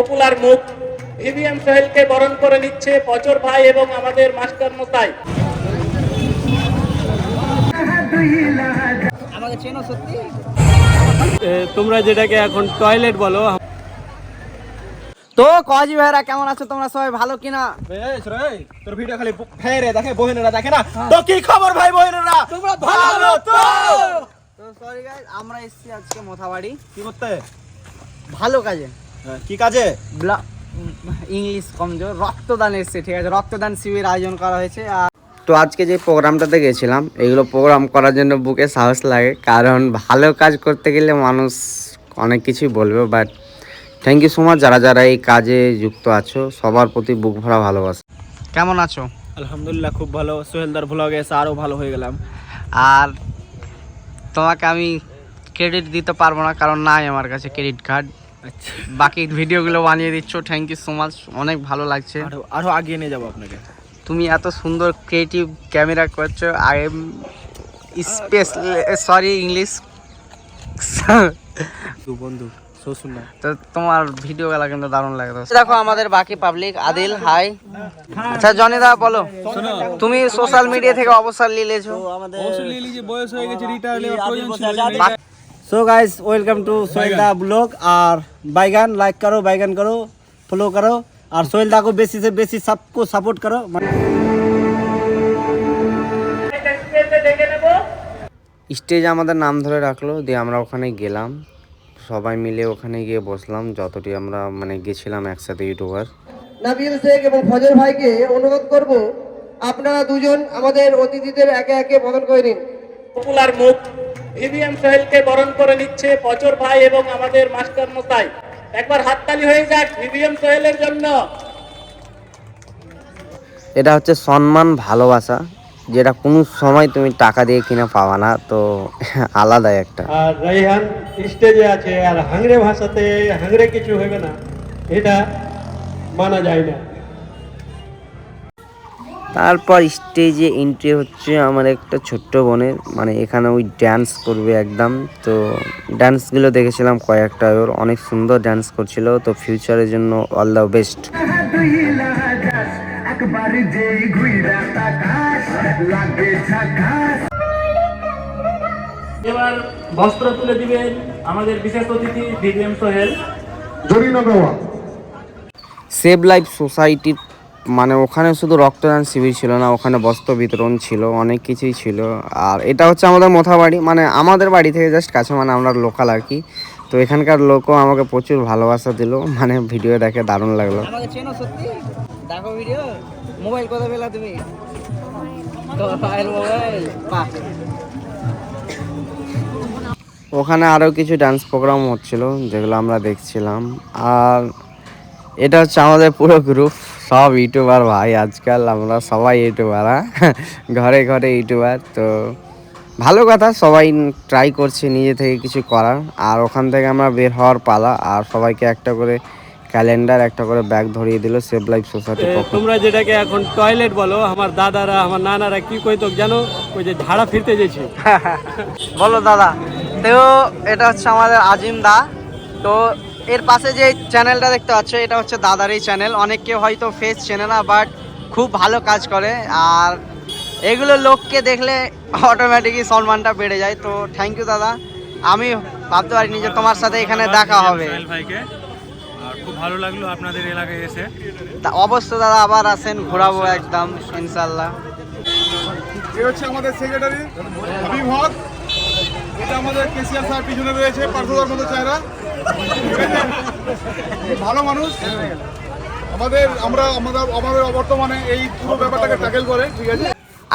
Popular মুখ ভিভিএম সোহেলকে বরণ করে নিচ্ছে পচর ভাই এবং আমাদের মাস্টার মশাই। আমাকে চেনো সত্যি? তোমরা যেটাকে এখন টয়লেট বলো তো কজি ভাইরা কেমন আছো তোমরা সবাই? ভালো কিনা? বেশ রে তোর ভিডিও খালি ফেরে দেখে বহিনেরা দেখে না? তো কি খবর ভাই বহিনেরা? তোমরা ভালো তো? তো সরি গাইস আমরা এসেছি আজকে মোথাবাড়ি। কি করতে? ভালো কাজে। হ্যাঁ, কি কাজে? ব্লা- ইংলিশ কমজোর রক্তদান এসছে ঠিক আছে। রক্তদান শিবির আয়োজন করা হয়েছে আর তো আজকে যে প্রোগ্রামটাতে গেছিলাম এগুলো প্রোগ্রাম করার জন্য বুকে সাহস লাগে কারণ ভালো কাজ করতে গেলে মানুষ অনেক কিছুই বলবে but thank you so much যারা যারা এই কাজে যুক্ত আছো সবার প্রতি বুক ভরা ভালোবাসা। কেমন আছো? আলহামদুলিল্লাহ খুব ভালো। সোহেলদার ভ্লগে এসে আরও ভালো হয়ে গেলাম। আর তোমাকে আমি ক্রেডিট দিতে পারব না কারণ নাই আমার কাছে ক্রেডিট কার্ড বাকি ভিডিওগুলো বানিয়ে দিচ্ছ থ্যাংক ইউ সো মাচ অনেক ভালো লাগছে। আরও আরও আগিয়ে নিয়ে যাব আপনাকে। তুমি এত সুন্দর ক্রিয়েটিভ ক্যামেরা করছ I am space sorry English তু বন্ধু তো তোমার ভিডিও গুলা কিন্তু দারুণ লাগে দেখো আমাদের বাকি পাবলিক আদিল হাই আচ্ছা জনিদা বলো। তুমি সোশ্যাল মিডিয়া থেকে অবসর নিয়েছো বয়স হয়ে গেছে retire so guys welcome two সোহেলদা blog और बैगन लाइक करो बैगन करो फॉलो करो और सोहेलदा को बेसी से बेसी सबको सपोर्ट करो ডেকে নেব স্টেজ আমাদের নাম ধরে রাখলো দিয়ে আমরা ওখানে গেলাম সবাই মিলে ওখানে গিয়ে বসলাম যতটি আমরা মানে গেছিলাম একসাথে ইউটিউবার নাবিল শেখ এবং ফজর ভাইকে অনুরোধ করব আপনারা দুজন আমাদের অতিথিদের একে একে বদল করে নিন পপুলার মুখ ভিভিএম সোহেলকে বরণ করে নিচ্ছে পচর ভাই এবং আমাদের মাস্টার মশাই। একবার হাততালি হয়ে যাক ভিভিএম সোহেলের জন্য। এটা হচ্ছে সম্মান ভালোবাসা যেটা কোনো সময় তুমি টাকা দিয়ে কিনে পাবা না তো আলাদা একটা। আর রাইহান স্টেজে আছে আর হাংরে ভাষাতে হাংরে কিছু হবে না এটা মানা যায় না। তারপর স্টেজে এন্ট্রি হচ্ছে আমার একটা ছোট্ট বোনের। মানে এখানে ওই ড্যান্স করবে একদম। তো ড্যান্সগুলো দেখেছিলাম কয়েকটা। ওর অনেক সুন্দর ড্যান্স করছিল। তো ফিউচারের জন্য অল দ্য বেস্ট এবার বস্ত্র তুলে দিবেন আমাদের বিশেষ অতিথি ভিভিএম সোহেল। সেভ লাইফ সোসাইটির মানে ওখানে শুধু রক্তদান শিবির ছিল না ওখানে বস্ত্র বিতরণ ছিল অনেক কিছুই ছিল। আর এটা হচ্ছে আমাদের মোথাবাড়ি মানে আমাদের বাড়ি থেকে জাস্ট কাছে মানে আমরা লোকাল আর কি। তো এখানকার লোকও আমাকে প্রচুর ভালোবাসা দিল মানে ভিডিও দেখে দারুণ লাগল। দেখো ভিডিও মোবাইল পেলা তুমি? ওখানে আরও কিছু ডান্স প্রোগ্রাম হচ্ছিল যেগুলো আমরা দেখছিলাম। আর এটা হচ্ছে আমাদের পুরো গ্রুপ সব ইউটিউবার ভাই আজকাল আমরা সবাই ইউটিউবার হ্যাঁ? ঘরে ঘরে ইউটিউবার তো ভালো কথা সবাই ট্রাই করছে নিজে থেকে কিছু করার আর ওখান থেকে আমরা বের হওয়ার পালা আর সবাইকে একটা করে ক্যালেন্ডার একটা করে ব্যাগ ধরিয়ে দিল সেভ লাইফ থেকে। তোমরা যেটাকে এখন টয়লেট বলো আমার দাদারা আমার নানারা কি কইতো জানো ওই যে ঝাড়া ফিরতে গেছি বলো দাদা তো এটা হচ্ছে আমাদের আজিম দা তো এর পাশে যে চ্যানেলটা দেখতে পাচ্ছ এটা হচ্ছে দাদারই চ্যানেল অনেকে হয়তো ফেস চেনে না বাট খুব ভালো কাজ করে। আর এগুলো লোককে দেখলে অটোমেটিকই সম্মানটা বেড়ে যায়। তো থ্যাংক ইউ দাদা। আমি ভাবতে পারিনি যে তোমার সাথে এখানে দেখা হবে। ভাইকে। আর খুব ভালো লাগল আপনাদের এলাকায় এসে। তা অবশ্যই দাদা আবার আসেন ঘোরাবো একদম ইনশাল্লাহ এ হচ্ছে আমাদের সেক্রেটারি হাবিব হক এটা আমাদের কেসিআর স্যার পিছনে রয়েছে পার্থদার মতো? খুব ভালো মানুষ। আমাদের, আমরা, আমাদের আমাদের বর্তমানে এই পুরো ব্যাপারটাকে ট্যাকেল করে, ঠিক আছে?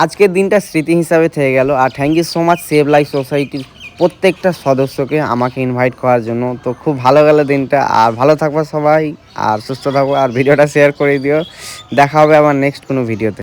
আজকের দিনটা স্মৃতি হিসাবে থেকে গেল, আর thank you so much save life সোসাইটির প্রত্যেকটা সদস্যকে আমাকে ইনভাইট করার জন্য। তো খুব ভালো গেল দিনটা, আর ভালো থাকব সবাই, আর সুস্থ থাকব, আর ভিডিওটা শেয়ার করে দিও। দেখা হবে আবার নেক্সট কোনো ভিডিওতে